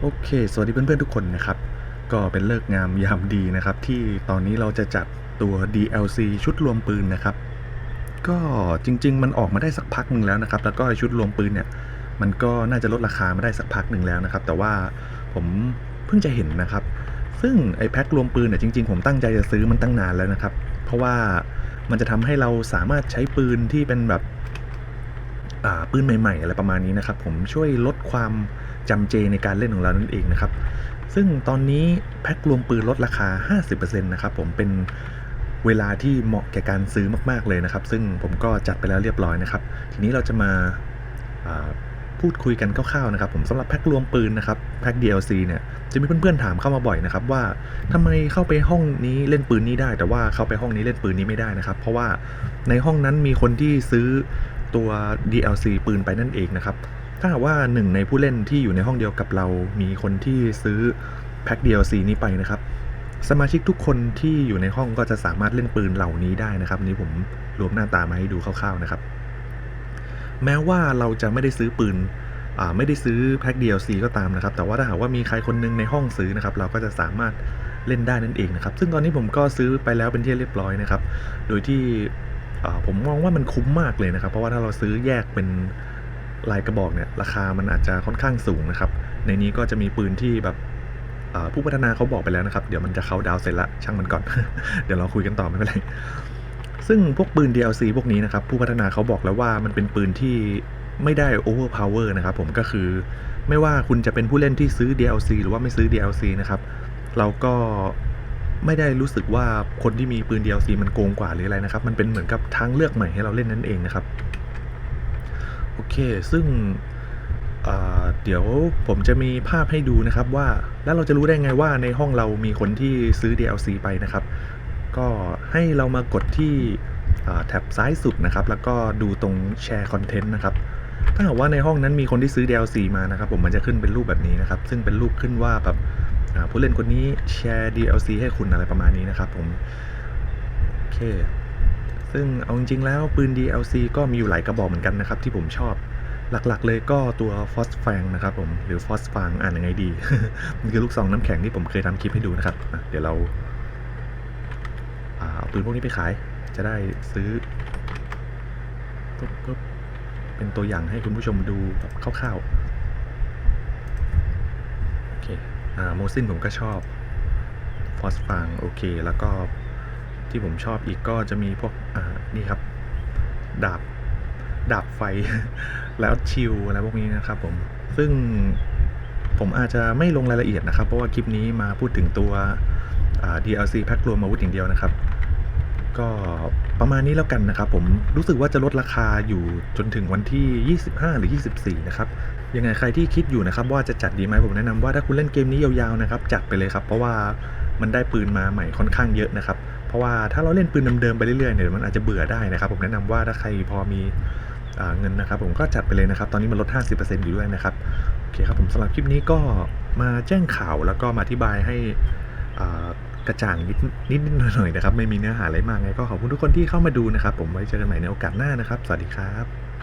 โอเค สวัสดีเพื่อนๆทุกคนนะครับ ก็เป็นเลิกงามยามดีนะครับ ที่ตอนนี้เราจะจัดตัว DLC ชุดรวมปืนนะครับ ก็จริง ๆ มันออกมาได้สักพักหนึ่งแล้วนะครับ แล้วก็ชุดรวมปืนเนี่ย มันก็น่าจะลดราคามาได้สักพักหนึ่งแล้วนะครับ แต่ว่าผมเพิ่งจะเห็นนะครับ ซึ่งไอ้แพ็ครวมปืนเนี่ยจริง ๆ ผมตั้งใจจะซื้อมันตั้งนานแล้วนะครับ เพราะว่ามันจะทำให้เราสามารถใช้ปืนที่เป็นแบบ ปืนใหม่ๆ อะไรประมาณนี้นะครับ ผมช่วยลดความจำเจในการเล่นของเรานั่นเองนะครับ ซึ่งตอนนี้แพ็ครวมปืนลดราคา 50%นะครับผมเป็นเวลาที่เหมาะแก่การซื้อมาก ๆเลยนะครับ ซึ่งผมก็จัดไปแล้วเรียบร้อยนะครับ ทีนี้เราจะมาาพูดคุยกันคร่าวๆนะครับ ผมสำหรับแพ็ครวมปืนนะครับแพ็ค DLC เนี่ยจะมีเพื่อนๆถามเข้ามาบ่อยนะครับว่าทำไมเข้าไปห้องนี้เล่นปืนนี้ได้ แต่ว่าเข้าไปห้องนี้เล่นปืนนี้ไม่ได้นะครับ เพราะว่าในห้องนั้นมีคนที่ซื้อ ตัว DLC ปืนไปนั่นเองนะครับ ถ้าหากว่าหนึ่งในผู้เล่นที่อยู่ในห้องเดียวกับเรา มีคนที่ซื้อแพ็ค DLC นี้ไปนะครับ สมาชิกทุกคนที่อยู่ในห้องก็จะสามารถเล่นปืนเหล่านี้ได้นะครับ นี้ผมรวมหน้าตามาให้ดูคร่าวๆนะครับ แม้ว่าเราจะไม่ได้ซื้อปืนไม่ได้ซื้อแพ็ค DLC ก็ตามนะครับ แต่ว่าถ้าหากว่ามีใครคนหนึงในห้องซื้อนะครับ เราก็จะสามารถเล่นได้นั่นเองนะครับ ซึ่งตอนนี้ผมก็ซื้อไปแล้วเป็นที่เรียบร้อยนะครับ โดยที่ ผมมองว่ามันคุ้มมากเลยนะครับ เพราะว่าถ้าเราซื้อแยกเป็นลายกระบอกเนี่ยราคามันอาจจะค่อนข้างสูงนะครับ ในนี้ก็จะมีปืนที่แบบผู้พัฒนาเขาบอกไปแล้วนะครับ เดี๋ยวมันจะเขาดาวเสร็จละช่างมันก่อน เดี๋ยวเราคุยกันต่อไม่เป็นไรซึ่งพวกปืน DLC พวกนี้นะครับ ผู้พัฒนาเขาบอกแล้วว่ามันเป็นปืนที่ไม่ได้ overpower นะครับผมก็คือไม่ว่าคุณจะเป็นผู้เล่นที่ซื้อ DLC หรือว่าไม่ซื้อ DLC นะครับ เราก็ ไม่ได้รู้สึกว่าคนที่มีปืน DLC มันโกงกว่าหรืออะไรนะครับ มันเป็นเหมือนกับทางเลือกใหม่ให้เราเล่นนั่นเองนะครับ โอเค ซึ่งเดี๋ยวผมจะมีภาพให้ดูนะครับว่าแล้วเราจะรู้ได้ไงว่าในห้องเรามีคนที่ซื้อ DLC ไปนะครับ ก็ให้เรามากดที่แท็บซ้ายสุดนะครับ แล้วก็ดูตรงแชร์คอนเทนต์นะครับ ถ้าหากว่าในห้องนั้นมีคนที่ซื้อ DLC มานะครับผมมันจะขึ้นเป็นรูปแบบนี้นะครับ ซึ่งเป็นรูปขึ้นว่าแบบผู้เล่นคนนี้แชร์ DLC ให้คุณอะไรประมาณนี้นะครับผมโอเคซึ่งเอาจริงๆแล้วปืน DLC ก็มีอยู่หลายกระบอกเหมือนกันนะครับ ที่ผมชอบหลักๆ เลยก็ตัว f o s f a n g นะครับผมหรือ f o s f a n g อ่านยังไงดี มันคือลูกซองน้ำแข็งที่ผมเคยทำคลิปให้ดูนะครับ เดี๋ยวเราเอาปืนพวกนี้ไปขายจะได้ซื้อปุ๊บ เป็นตัวอย่างให้คุณผู้ชมดูแบบคร่าวๆโอเคอ่าโมซินผมก็ชอบฟอสฟางโอเค แล้วก็ที่ผมชอบอีกก็จะมีพวกอ่านี่ครับ ดาบดาบไฟ แล้วชิลอะไรพวกนี้นะครับผม ซึ่งผมอาจจะไม่ลงรายละเอียดนะครับ เพราะว่าคลิปนี้มาพูดถึงตัว DLC แพ็ครวมอาวุธอย่างเดียวนะครับ ก็ประมาณนี้แล้วกันนะครับผมรู้สึกว่าจะลดราคาอยู่จนถึงวันที่ 25 หรือ 24 นะครับยังไงใครที่คิดอยู่นะครับว่าจะจัดดีไหมผมแนะนำว่าถ้าคุณเล่นเกมนี้ยาวๆนะครับจัดไปเลยครับ เพราะว่ามันได้ปืนมาใหม่ค่อนข้างเยอะนะครับ เพราะว่าถ้าเราเล่นปืนเดิมๆไปเรื่อยๆเนี่ยมันอาจจะเบื่อได้นะครับ ผมแนะนำว่าถ้าใครพอมีเงินนะครับ ผมก็จัดไปเลยนะครับ ตอนนี้มันลด 50%อยู่ด้วยนะครับโอเคครับผมสำหรับคลิปนี้ก็มาแจ้งข่าวแล้วก็มาอธิบายให้อ่า กระจ่างนิดนิดๆหน่อยๆนะครับ ไม่มีเนื้อหาอะไรมากไงก็ขอบคุณทุกคนที่เข้ามาดูนะครับ ผมไว้เจอกันใหม่ในโอกาสหน้านะครับ สวัสดีครับ